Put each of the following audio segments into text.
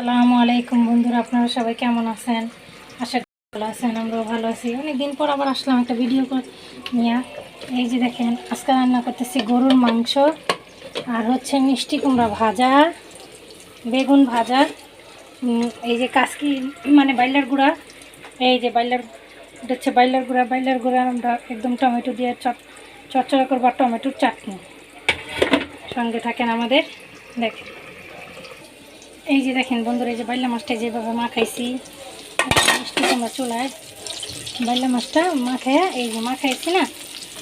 সালামু আলাইকুম বন্ধুরা, আপনারা সবাই কেমন আছেন? আশা করি ভালো আছেন, আমরাও ভালো আছি। অনেকদিন পর আবার আসলাম একটা ভিডিও নিয়ে। এই যে দেখেন, আজকে রান্না করতেছি গরুর মাংস আর হচ্ছে মিষ্টি কুমড়া ভাজা, বেগুন ভাজা এই যে কাসকি মানে বাইলার গুঁড়া, এই যে বাইলার হচ্ছে বাইলার গুঁড়া বাইলার গুঁড়া আমরা একদম টমেটো দিয়ে চট চটচড়া করবার টমেটোর চাটনি। সঙ্গে থাকেন আমাদের, দেখেন। এই যে দেখেন বন্ধুরা, এই যে বাইলা মাছটা যেভাবে মাখাইছি মিষ্টি তোমরা চুলায় বাইলা মাছটা মাখাইয়া, এই যে মাখাইছি না,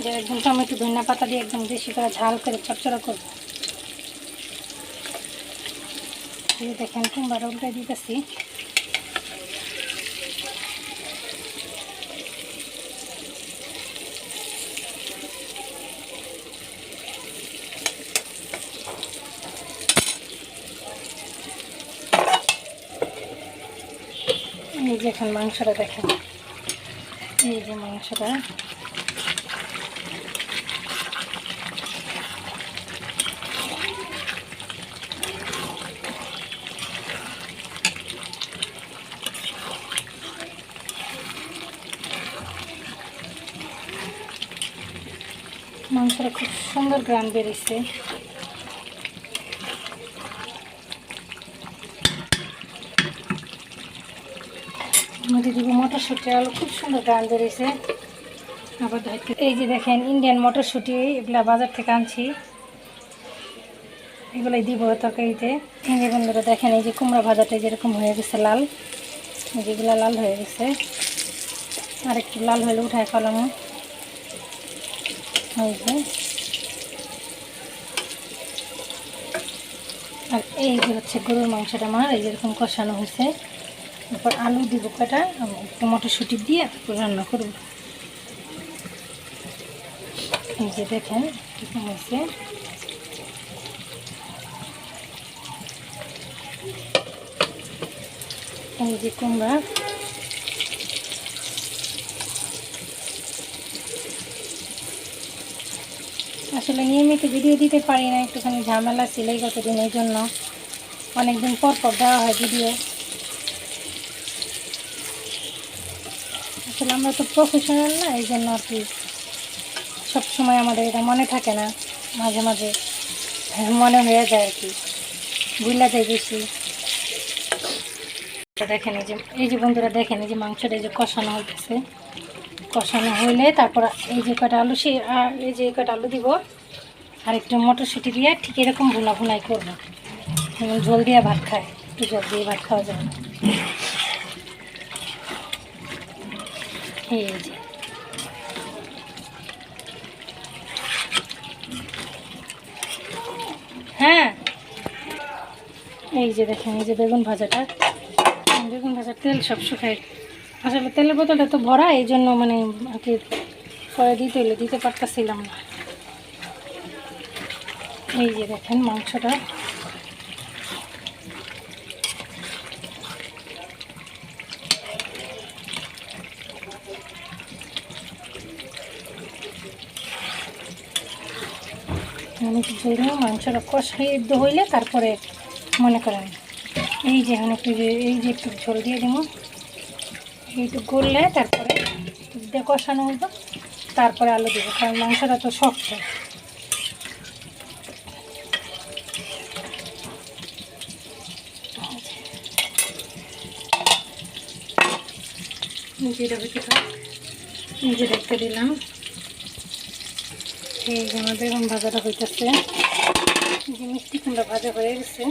যে একদম টমেটো, ধনিয়া পাতা দিয়ে একদম বেশি করে ঝাল করে চড়চড়া করব। এই দেখেন কুমড়া উল্টা দিতেছি। এই যে এখন মাংসটা দেখেন। এই যে মাংসটা। মাংসটা খুব সুন্দর গ্রান বেরিয়েছে। মধ্যে দিব মটরশুঁটি, আলু খুব সুন্দর গান বেরিয়েছে আবার এই যে দেখেন ইন্ডিয়ান মটরশুঁটি, এগুলা বাজার থেকে আনছি। এগুলোই দিব তরকারিতে। এই বন্ধুরা দেখেন, এই যে কুমড়া ভাজাটা যেরকম হয়ে গেছে লাল। যেগুলো লাল হয়ে গেছে। আর একটু লাল হলে উঠায় যে। আর এই যে হচ্ছে গরুর মাংসটা আমার, এই যেরকম কষানো হয়েছে। তারপর আলু দিব কটা একটু মটরশুঁটি দিয়ে রান্না করব। এই যে দেখেন হয়েছে। এই যে কুমড়া। আসলে নিয়মিত ভিডিও দিতে পারি না, একটুখানি ঝামেলা ছিল এই গতদিন, এই জন্য অনেকদিন পর পর দেওয়া হয় ভিডিও। আসলে আমরা তো প্রফেশনাল না এই জন্য আর কি সবসময় আমাদের এটা মনে থাকে না, মাঝে মাঝে মনে হয়ে যায় আর কি। ভুলা যায় বেশি। দেখেন এই যে এই যে বন্ধুরা দেখেন, এই যে মাংসটা এই যে কষানো হচ্ছে কষানো হইলে তারপর এই যে কটা আলু সে এই যে কটা আলু দিব, আর একটু মটরশুঁটি দিয়ে ঠিক এরকম ভুনা ভুনাই করব। যেমন জল দিয়ে ভাত খায়, একটু জল দিয়ে ভাত খাওয়া যায় এই যে হ্যাঁ? এই যে দেখেন, এই যে বেগুন ভাজাটা। বেগুন ভাজার তেল সব শুকায়। আসলে তেলের বোতলটা তো ভরা, এই জন্য মানে আর কি পরে দিতে হলে দিতে পারতেছিলাম না। এই যে দেখেন মাংসটা। আমি জন্য মাংসটা কষাইদ্ধ হইলে তারপরে মনে করেন, এই যে এখন একটু এই যে একটু ঝোল দিয়ে দেবো এইটু করলে তারপরে দিয়ে কষানো হইব তারপরে আলু দেবো, কারণ মাংসটা তো শক্ত। নিজেরা ভিতরে নিজে দেখতে দিলাম। এই যে বেগুন ভাজাটা হইতেছে। যে মিষ্টি কুমড়া ভাজা হয়ে গেছে।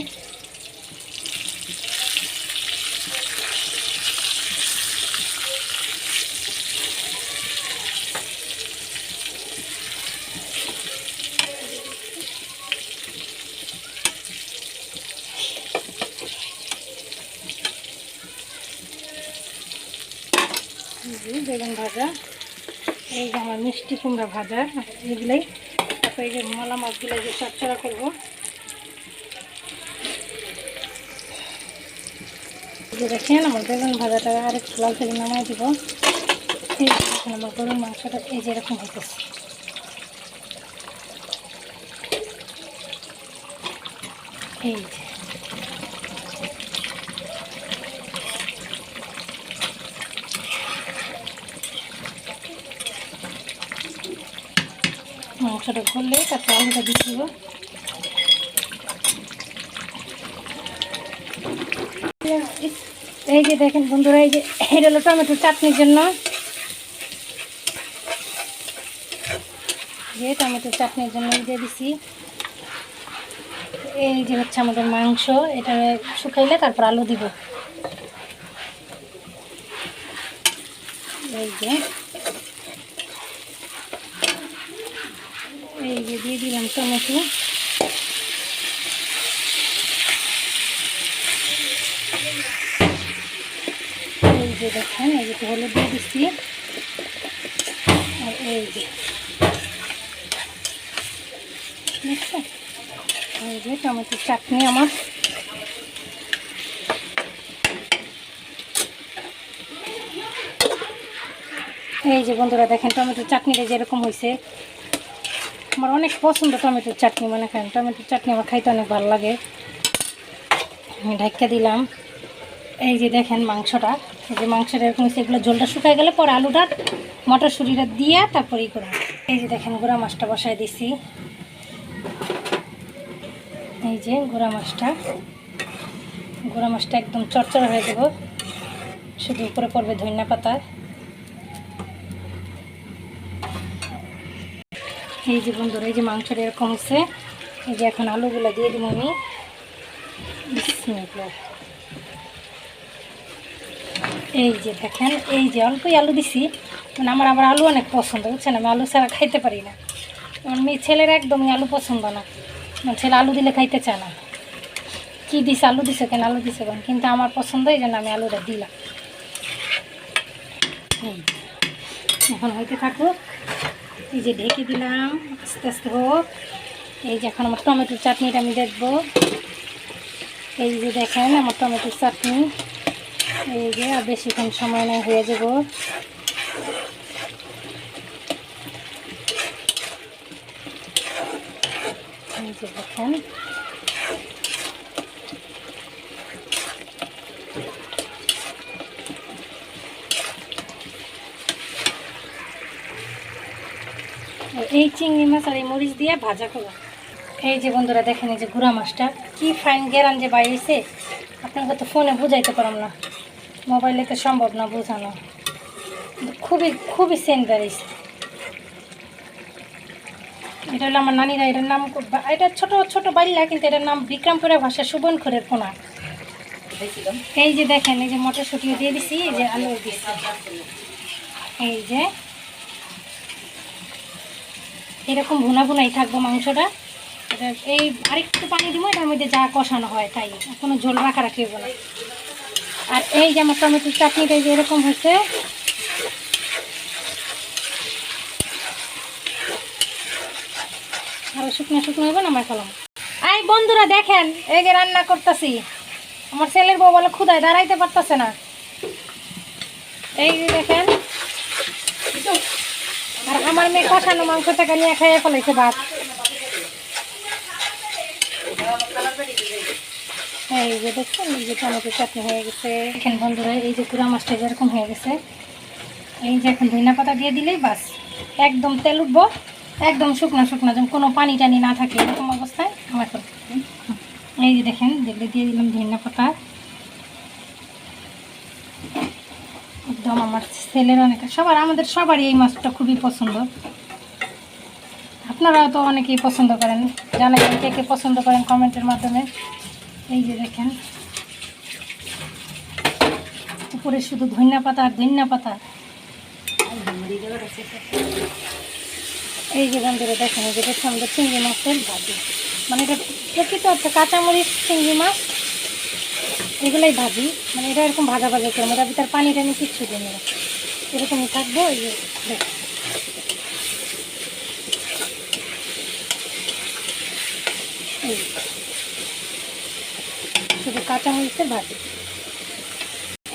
বেগুন ভাজা। এই যে আমার মিষ্টি কুমড়া ভাজা, এগুলোই। তারপর এই যে মলা মাছগুলো যে চচ্চড়া করব। দেখেন, আমার বেগুন ভাজাটা আর একটু লাল থেকে নামাই দিব। আমার গরুর মাংসটা এই যে এরকম হইতেছে। এই যে। মাংসটা করলে তারপর আলুটা দিয়ে দিব। এই যে দেখেন বন্ধুরা, এই যে এটা হলো টমেটো চাটনির জন্য। যে টমেটো চাটনির জন্য দিয়ে দিছি। এই যে হচ্ছে আমাদের মাংস, এটা শুকাইলে তারপর আলু দিব। এই যে। এই দিয়ে দিলাম টমেটো। এই যে দেখেন, এই যে হলুদ দিয়ে দিচ্ছি। আর এই যে, দেখছেন? এই যে টমেটোর চাটনি আমার। এই যে বন্ধুরা, দেখেন টমেটোর চাটনিটা যেরকম হয়েছে। আমার অনেক পছন্দ টমেটোর চাটনি, মনে খান টমেটোর চাটনি আমার খাইতে অনেক ভালো লাগে। আমি ঢাক্কা দিলাম। এই যে দেখেন মাংসটা। এই যে মাংসটা এরকম এগুলো জলটা শুকায় গেলে পরে আলুটা মটরশুঁটিটা দিয়ে তারপরে ই করে। এই যে দেখেন, গুঁড়া মাছটা বসায় দিছি। এই যে গুঁড়া মাছটা। গুঁড়া মাছটা একদম চরচরা হয়ে দেবো শুধু উপরে পড়বে ধনিয়া পাতা। এই যে বন্ধুরা, এই যে মাংসটা এরকম হচ্ছে এই যে এখন আলুগুলো দিয়ে দিব আমি। এই যে দেখেন, এই যে অল্পই আলু দিছি মানে আমার আবার আলু অনেক পছন্দ, বুঝছেন? আমি আলু ছাড়া খাইতে পারি না। আমার মেয়ে ছেলের একদমই আলু পছন্দ না। আমার ছেলে আলু দিলে খাইতে চায় না। কী দিছে, আলু দিছে কেন? আলু দিছে কেন? কিন্তু আমার পছন্দ এই জন্য আমি আলুটা দিলাম। এখন হইতে থাকুক। এই যে ঢেকে দিলাম, আস্তে আস্তে হোক। এই যে এখন আমার টমেটোর চাটনিটা আমি দেখব। এই যে দেখেন আমার টমেটোর চাটনি। এই যে, আর বেশিক্ষণ সময় নেই, হয়ে যাব। এই যে দেখেন এই চিংড়ি মাছ আর এই মরিচ দিয়ে ভাজা করব। এই যে বন্ধুরা দেখেন এই যে গুঁড়া মাছটা কী ফাইন গেরান যে বাইরেছে আপনাকে তো ফোনে বুঝাইতে পারলাম না। মোবাইলে তো সম্ভব না বোঝানো। খুবই খুবই সেন্ট বেরিয়েছে। এটা হলো আমার নানিরা এটার নাম এটা ছোট ছোট বাড়িলা কিন্তু এটার নাম বিক্রমপুরের ভাষা সুবন খরের পোনা। এই যে দেখেন এই যে মটরশুটিও দিয়ে দিছি এই যে আলু দিছি এই যে এরকম ভুনা ভুনাই থাকব মাংসটা। এই আরেকটু পানি দিব, এটার মধ্যে যা কষানো হয় তাই। কোনো ঝোল রাখা রাখি হব না। আর এই যে আমার টমেটোর চাটনিটা যে এরকম হচ্ছে আরও শুকনো শুকনো হবে না আমার কলম এই বন্ধুরা দেখেন, এই যে রান্না করতেছি। আমার ছেলের বউ বলে ক্ষুদায় দাঁড়াইতে পারতেছে না। এই দেখেন আর আমার মেয়ে কষানো মাংসটাকে নিয়ে খাইয়ে ফেলাইছে ভাত। এই যে দেখছেন, এই যে টমেটো চাটনি হয়ে গেছে। দেখেন বন্ধুরা, এই যে পুরা মাছটা যেরকম হয়ে গেছে। এই যে এখন ধনিয়া পাতা দিয়ে দিলেই বাস, একদম তেল উঠবো, একদম শুকনো শুকনো যেমন কোনো পানি টানি না থাকে এরকম অবস্থায়। আমার এই যে দেখেন, দেখলে দিয়ে দিলাম ধনিয়া পাতা। একদম আমার ছেলের অনেক, সবার, আমাদের সবারই এই মাছটা খুবই পছন্দ। আপনারাও তো অনেকেই পছন্দ করেন। জানাবেন কে কে পছন্দ করেন কমেন্টের মাধ্যমে। এই যে দেখেন। উপরে শুধু ধনিয়া পাতা আর ধনিয়া পাতা। এই যে বন্ধুরা দেখেন, এই যে আমাদের চিংড়ি মাছের ভাজি। মানে এটা প্রকৃত হচ্ছে কাঁচামরিচ চিংড়ি মাছ। এগুলাই ভাজি মানে এটা এরকম ভাজা ভাজা করব এটার ভিতরে পানি টানি কিচ্ছু দিই না। এরকমই থাকব, এই এই শুধু কাঁচামরিচের ভাজি।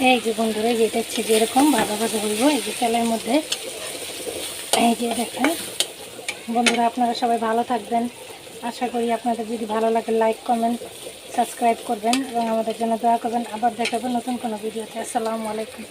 এই যে বন্ধুরা, এই যে এটা যে এরকম ভাজা ভাজা হইব এই যে তেলের মধ্যে। এই যে দেখেন, বন্ধুরা আপনারা সবাই ভালো থাকবেন। আশা করি আপনাদের যদি ভালো লাগে, লাইক, কমেন্ট সাবস্ক্রাইব করবেন এবং আমাদের জন্য দোয়া করবেন। আবার দেখাবেন নতুন কোনো ভিডিওতে। আসসালামু আলাইকুম।